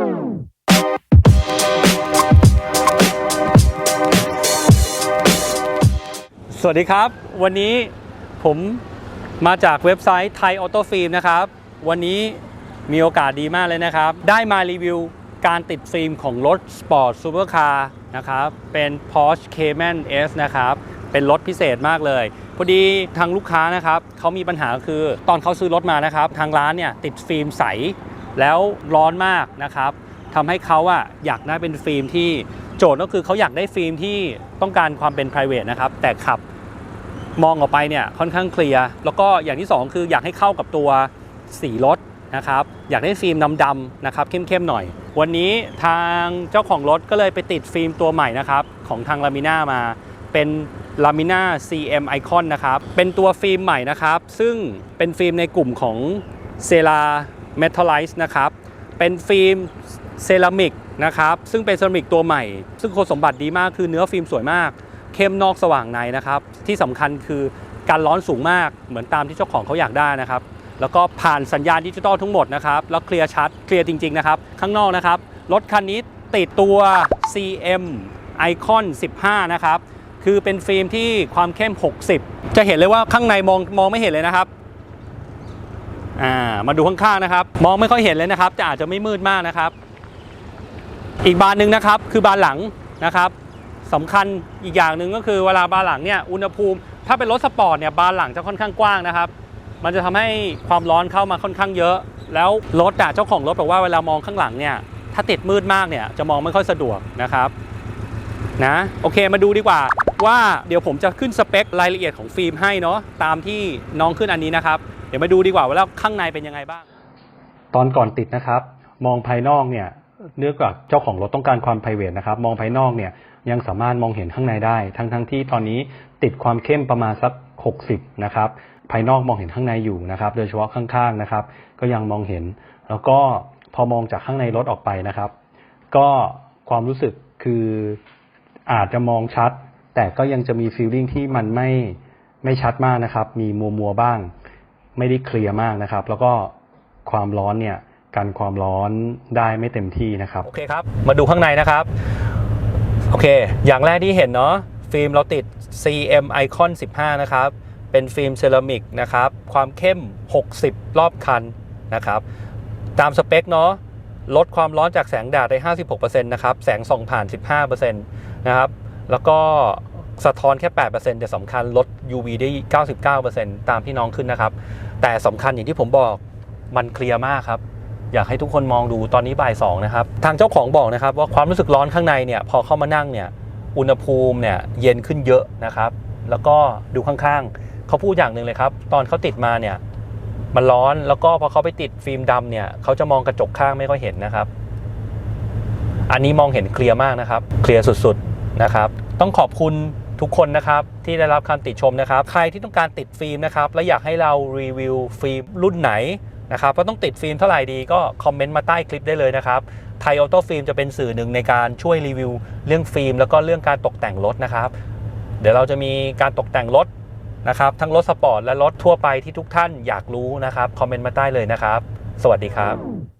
สวัสดีครับ วันนี้ผมมาจากเว็บไซต์ไทยออโต้ฟิล์มนะครับ วันนี้มีโอกาสดีมากเลยนะครับ ได้มารีวิวการติดฟิล์มของรถสปอร์ตซูเปอร์คาร์นะครับ เป็น Porsche Cayman S นะครับ เป็นรถพิเศษมากเลย พอดีทางลูกค้านะครับเขามีปัญหาคือตอนเขาซื้อรถมานะครับ ทางร้านเนี่ยติดฟิล์มใส แล้วร้อนมากนะครับทำให้เขาอะอยากได้เป็นฟิล์มที่โจทย์ก็คือเขาอยากได้ฟิล์มที่ต้องการความเป็น p r i v a t นะครับแต่ขับมองออกไปเนี่ยค่อนข้างเคลียร์แล้วก็อย่างที่ 2 คืออยากให้เข้ากับตัวสีรถนะครับอยากได้ฟิล์มดำๆนะครับเข้มๆหน่อย วันนี้ทางเจ้าของรถก็เลยไปติดฟิล์มตัวใหม่นะครับของทางลามิน่ามาเป็นลามิน่า CM Icon นะครับเป็นตัวฟิล์มใหม่นะครับ ซึ่งเป็นฟิล์มในกลุ่มของเซรา เมทัลไลซ์นะครับ เป็นฟิล์มเซรามิกนะครับ ซึ่งเป็นเซรามิกตัวใหม่ ซึ่งคุณสมบัติดีมากคือเนื้อฟิล์มสวยมาก เข้มนอกสว่างในนะครับ ที่สำคัญคือการร้อนสูงมากเหมือนตามที่เจ้าของเขาอยากได้นะครับ แล้วก็ผ่านสัญญาณดิจิตอลทั้งหมดนะครับ แล้วเคลียร์ชัด เคลียร์จริง ๆ นะครับ ข้างนอกนะครับ รถคันนี้ติดตัว CM Icon 15 นะครับ คือเป็นฟิล์มที่ความเข้ม 60 จะเห็นเลยว่าข้างในมองมองไม่เห็นเลยนะครับ อ่ามาดูข้างๆนะครับ มองไม่ค่อยเห็นเลยนะครับแต่อาจจะไม่มืดมากนะครับ อีกบานหนึ่งนะครับ คือบานหลังนะครับสำคัญอีกอย่างหนึ่งก็คือเวลาบานหลังเนี่ยอุณหภูมิ ถ้าเป็นรถสปอร์ตเนี่ยบานหลังจะค่อนข้างกว้างนะครับ มันจะทำให้ความร้อนเข้ามาค่อนข้างเยอะ แล้วรถอะเจ้าของรถบอกว่าเวลามองข้างหลังเนี่ยถ้าติดมืดมากเนี่ยจะมองไม่ค่อยสะดวกนะครับนะโอเคมาดูดีกว่า ว่าเดี๋ยวผมจะขึ้นสเปครายละเอียดของฟิล์มให้เนาะตามที่น้องขึ้นอันนี้นะครับ เดี๋ยวมาดูดีกว่าว่าแล้วข้างในเป็นยังไงบ้าง ตอนก่อนติดนะครับ มองภายนอกเนี่ยเนื่องจากเจ้าของรถต้องการความ p r i v a t นะครับ มองภายนอกเนี่ยยังสามารถมองเห็นข้างในได้ ทั้งทั้งที่ตอนนี้ติดความเข้มประมาณสัก 60 นะครับ ภายนอกมองเห็นข้างในอยู่นะครับ โดยเฉพาะข้างๆนะครับ ก็ยังมองเห็น แล้วก็พอมองจากข้างในรถออกไปนะครับ ก็ความรู้สึกคืออาจจะมองชัด แต่ก็ยังจะมีฟีลลิ่งที่มันไม่ไม่ชัดมากนะครับ มีมัวมัวบ้าง ไม่ได้เคลียร์มากนะครับ แล้วก็ความร้อนเนี่ยกันความร้อนได้ไม่เต็มที่นะครับ โอเคครับ มาดูข้างในนะครับ โอเค อย่างแรกที่เห็นเนาะ ฟิล์มเราติด CM Icon 15 นะครับ เป็นฟิล์มเซรามิกนะครับ ความเข้ม 60 รอบคันนะครับ ตามสเปคเนาะ ลดความร้อนจากแสงแดดได้ 56%นะครับ แสงส่องผ่าน 15%นะครับ แล้วก็สะท้อนแค่ 8%แต่สำคัญลด UV ได้ 99%ตามที่น้องขึ้นนะครับ แต่สำคัญอย่างที่ผมบอกมันเคลียร์มากครับ อยากให้ทุกคนมองดูตอนนี้บ่ายสองนะครับ ทางเจ้าของบอกนะครับว่าความรู้สึกร้อนข้างในเนี่ยพอเข้ามานั่งเนี่ยอุณหภูมิเนี่ยเย็นขึ้นเยอะนะครับ แล้วก็ดูข้างๆ เขาพูดอย่างหนึ่งเลยครับ ตอนเขาติดมาเนี่ยมันร้อนแล้วก็พอเขาไปติดฟิล์มดำเนี่ยเขาจะมองกระจกข้างไม่ค่อยเห็นนะครับ อันนี้มองเห็นเคลียร์มากนะครับ เคลียร์สุดๆ นะครับ ต้องขอบคุณทุกคนนะครับที่ได้รับคำติชมนะครับ ใครที่ต้องการติดฟิล์มนะครับและอยากให้เรารีวิวฟิล์มรุ่นไหนนะครับว่าต้องติดฟิล์มเท่าไหร่ดีก็คอมเมนต์มาใต้คลิปได้เลยนะครับไทยออโต้ฟิล์มจะเป็นสื่อหนึ่งในการช่วยรีวิวเรื่องฟิล์ม แล้วก็เรื่องการตกแต่งรถนะครับ เดี๋ยวเราจะมีการตกแต่งรถนะครับทั้งรถสปอร์ตและรถทั่วไปที่ทุกท่านอยากรู้นะครับคอมเมนต์มาใต้เลยนะครับ สวัสดีครับ